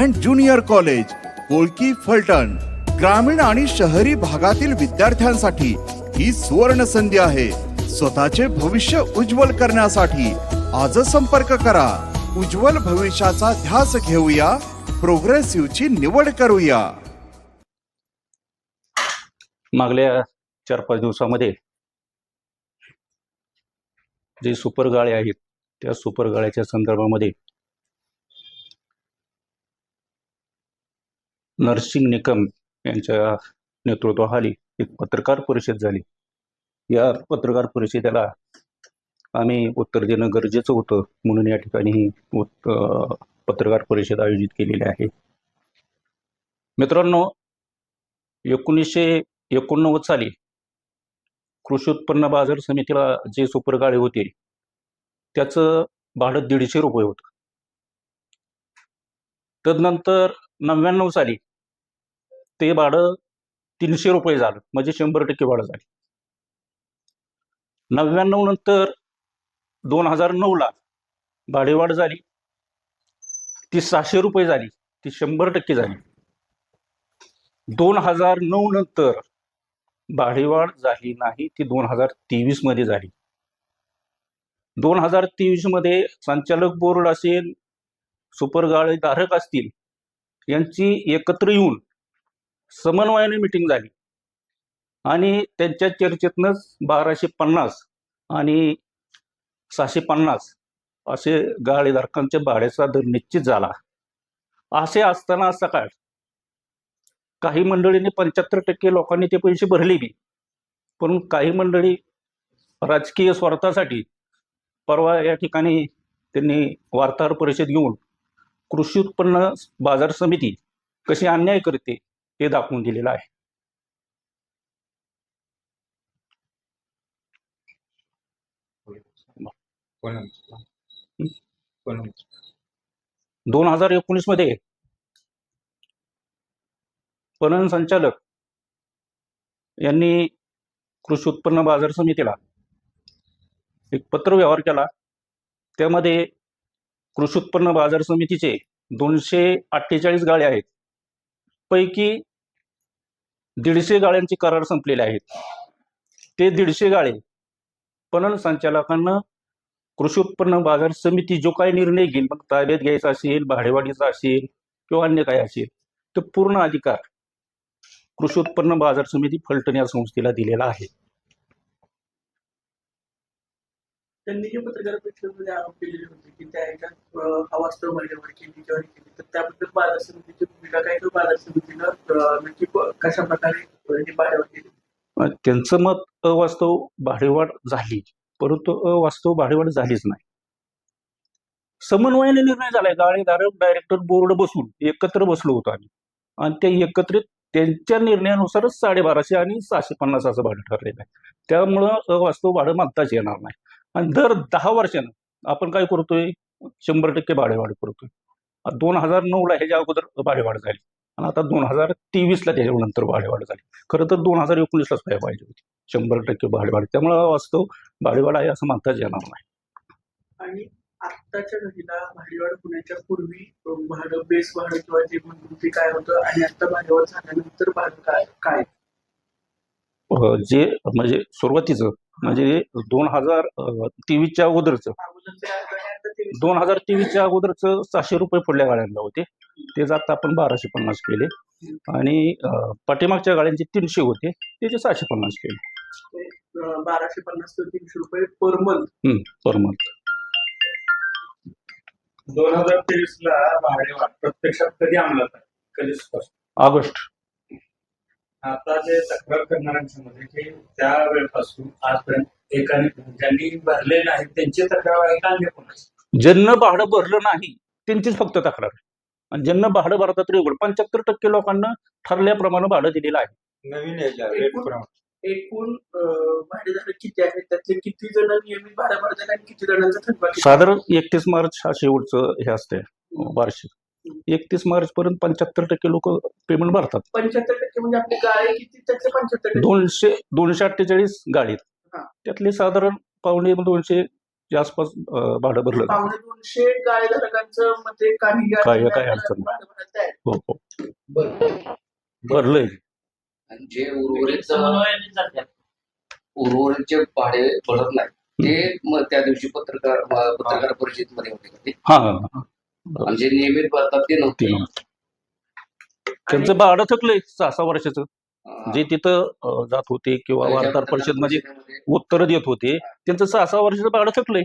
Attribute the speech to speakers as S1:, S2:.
S1: And junior college Kolki Phaltan. ग्रामीण आणि शहरी भागातील विद्यार्थ्यांसाठी ही सुवर्ण संधी आहे. स्वतःचे भविष्य उज्ज्वल करण्यासाठी आजच संपर्क करा. उज्ज्वल भविष्याचा ध्यास घेऊया. प्रोग्रेसिव्हची निवड करूया.
S2: मागल्या चार पाच दिवसामध्ये जे सुपर गाळे आहेत त्या सुपर गाळ्याच्या संदर्भामध्ये नरसिंग निकम यांच्या नेतृत्वाखाली एक पत्रकार परिषद झाली. या पत्रकार परिषदेला आम्ही उत्तर देणं गरजेचं होतं म्हणून या ठिकाणी ही पत्रकार परिषद आयोजित केलेली आहे. मित्रांनो एकोणीसशे एकोणनव्वद साली कृषी उत्पन्न बाजार समितीला जे सुपर गाळे होते त्याचं भाडं दीडशे रुपये होतं. तदनंतर नव्याण्णव साली ते भाडं तीनशे रुपये झालं. म्हणजे शंभर टक्के भाडं झाली. नव्याण्णव नंतर दोन हजार नऊला भाडेवाढ झाली. ती सहाशे रुपये झाली. ती शंभर टक्के झाली. दोन हजार नऊ नंतर भाडेवाढ झाली नाही ती दोन हजार तेवीसमध्ये झाली. दोन हजार तेवीसमध्ये संचालक बोर्ड असेल सुपर गाळे धारक असतील यांची एकत्र येऊन समन्वयाने मिटिंग झाली. आणि त्यांच्या चर्चेतनंच बाराशे पन्नास आणि सहाशे पन्नास असे गाळेधारकांच्या भाड्याचा दर निश्चित झाला. असे असताना सकाळ काही मंडळींनी पंच्याहत्तर टक्के लोकांनी ते पैसे भरले बी. पण काही मंडळी राजकीय स्वार्थासाठी परवा या ठिकाणी त्यांनी वार्ताहर परिषद घेऊन कृषी उत्पन्न बाजार समिती कशी अन्याय करते हे दाखवून दिलेलं आहे. दोन हजार एकोणीसमध्ये पणन संचालक यांनी कृषी उत्पन्न बाजार समितीला एक पत्र व्यवहार केला. त्यामध्ये कृषी उत्पन्न बाजार समितीचे दोनशे अठ्ठेचाळीस गाळे आहेत. पैकी दीडशे गाळ्यांचे करार संपलेले आहेत. ते दीडशे गाळे पणन संचालकांना कृषी उत्पन्न बाजार समिती जो काही निर्णय घेईल मग ताब्यात घ्यायचा असेल भाडेवाढीचा असेल किंवा अन्य काय असेल तो पूर्ण अधिकार कृषी उत्पन्न बाजार समिती फलटण या संस्थेला दिलेला आहे.
S3: त्यांनी जे पत्रकार परिषदेमध्ये आरोप केलेले होते की त्या ह्याच्यात अवास्तव भाडेवाढ केली किंवा केली. तर त्याबद्दल बाजार समितीची भूमिका काय किंवा बाजार समितीनं नक्की कशा प्रकारे हे ही भाडेवाढ केली
S2: त्यांचं मत अवास्तव भाडेवाढ झाली परंतु अवास्तव भाडेवाढ झालीच नाही. समन्वयाने निर्णय झालाय गाळेधारक डायरेक्टर बोर्ड बसून एकत्र बसलो होतो आम्ही. आणि ते एकत्रित त्यांच्या निर्णयानुसारच साडेबाराशे आणि सहाशे पन्नास असं भाडं ठरलेलं आहे. त्यामुळं अवास्तव भाडं मागताच येणार नाही. आणि दर दहा वर्षानं आपण काय करतोय? शंभर टक्के भाडेवाढ करतोय. दोन हजार नऊला ह्याच्या अगोदर भाडेवाढ झाली आणि आता दोन हजार तेवीसला त्याच्यानंतर भाडेवाढ झाली. खरं तर दोन हजार एकोणीसलाच काय पाहिजे होती. शंभर टक्के भाडेवाढ. त्यामुळं वास्तव भाडेवाढ आहे असं म्हणताच येणार नाही.
S3: आणि आत्ताच्या घडीला भाडेवाढ होण्याच्या पूर्वी भाडं बेस भाडं किंवा जे म्हणून ते काय होतं आणि आता भाडेवाढ झाल्यानंतर भाडं काय काय?
S2: जे म्हणजे सुरुवातीचं म्हणजे दोन हजार तेवीसच्या अगोदरचं. दोन हजार तेवीसच्या अगोदरचं सहाशे रुपये पुढल्या गाड्यांना होते. ते आता आपण बाराशे पन्नास केले. आणि पाठीमागच्या गाड्यांचे तीनशे होते. त्याचे सहाशे पन्नास केले.
S3: बाराशे पन्नास ते तीनशे रुपये पर मंथ
S2: पर मंथ
S4: दोन हजार तेवीस ला भाडेवाढ प्रत्यक्षात कधी अंमलात कधी
S2: ऑगस्ट.
S4: आता जे तक्रार करणाऱ्यांच्या मध्ये की त्या वेळपासून आजपर्यंत एकाने ज्यांनी भरले नाही त्यांची तक्रार आहे का अन्य कोणाची?
S2: ज्यांना भाडं भरलं नाही त्यांचीच फक्त तक्रार आहे. आणि ज्यांना भाडं भरतात रेग्युलर पंच्याहत्तर टक्के लोकांना ठरल्याप्रमाणे भाडं दिलेलं आहे.
S4: नवीन याच्या
S3: एकूण- भाडेधारक किती आहेत? त्यातले किती जण नियमित भाडं भरतात आणि किती जणांचा थकबाकी आहे?
S2: साधारण एकतीस मार्च हा शेवटचं हे असते वार्षिक. एकतीस मार्च पर्यंत पंच्याहत्तर टक्के लोक पेमेंट भरतात
S3: पंच्याहत्तर टक्के म्हणजे आपली गाळे किती त्यातले पंच्याहत्तर टक्के
S2: दोनशे दोनशे अठ्ठेचाळीस गाडीत
S3: हा.
S2: त्यातले साधारण पावणे दोनशे च्या आसपास भाडं भरलं.
S3: पावणे दोनशे मध्ये काही गाळे
S2: अडचण.
S3: भाडं भरत आहेत.
S2: हो हो. भरलंय
S5: आणि जे उर्वरित उर्वरित जे भाडे भरत नाही ते मग त्या दिवशी पत्रकार पत्रकार परिषदेमध्ये होते
S2: हा.
S5: आणि जे नियमित भरतात ते नव्हते.
S2: ते नव्हते. त्यांचं भाडं थकलंय सहा सहा वर्षाचं. जे तिथं अं, जात होते किंवा वार्ताहर परिषदमध्ये
S5: परिषदेमध्ये
S2: उत्तर देत होते. त्यांचं सहा सहा वर्षाचं भाडं थकलंय.